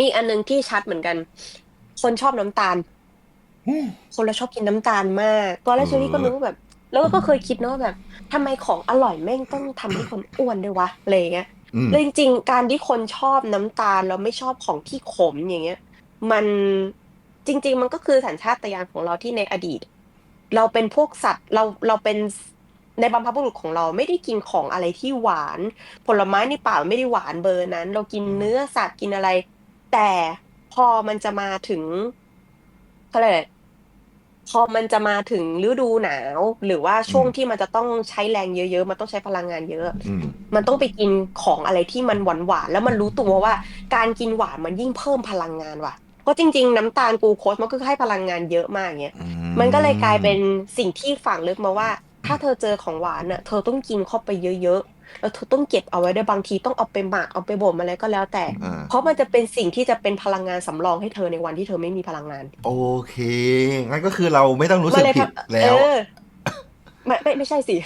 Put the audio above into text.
มีอันหนึงที่ชัดเหมือนกัน คนชอบน้ำตาลอืมคนเราชอบกินน้ำตาลมากตอนแรกเชอรี่ก็นึกว่าแบบ แล้วก็เคยคิดนะว่าแบบทำไมของอร่อยแม่งต้องทำให้คนอ้วนด้วยวะอะไรอย่างเงี้ยอืมแล้วจริงๆการที่คนชอบน้ำตาลแล้วไม่ชอบของที่ขมอย่างเงี้ย มันจริง ๆ มันก็คือสัญชาตญาณของเราที่ในอดีต เราเป็นพวกสัตว์เราเราเป็นในบรรพบุรุษของเราไม่ได้กินของอะไรที่หวาน ผลไม้ในป่าไม่ได้หวานเบอร์นั้น เรากินเนื้อสัตว์กินอะไร แต่พอมันจะมาถึงเขาเรียกอะไรพอมันจะมาถึงฤดูหนาว หรือว่าช่วงที่มันจะต้องใช้แรงเยอะๆ มันต้องใช้พลังงานเยอะ อืม มันต้องไปกินของอะไรที่มันหวานหวานๆแล้วมันรู้ตัวว่า การกินหวานมันยิ่งเพิ่มพลังงานว่ะเพราะจริงๆ น้ำตาลกลูโคสมันก็ให้พลังงานเยอะมากอย่างเงี้ย อืมันก็เลยกลายเป็นสิ่งที่ฝังลึกมาว่า ถ้าเธอเจอของหวานน่ะ เธอต้องกินเข้าไปเยอะๆ แล้วเธอต้องเก็บเอาไว้ได้วยบางทีต้องเอาไปหมักเอาไปบ่มอะไรก็แล้วแต่อ่าเพราะมันจะเป็นสิ่งที่จะเป็นพลังงานสำรองให้เธอในวันที่เธอไม่มีพลังงาน โอเค งั้นก็คือเราไม่ต้องรู้สึกเลยผิดทำแล้เอวอไม่ไม่ไม่ใช่สิ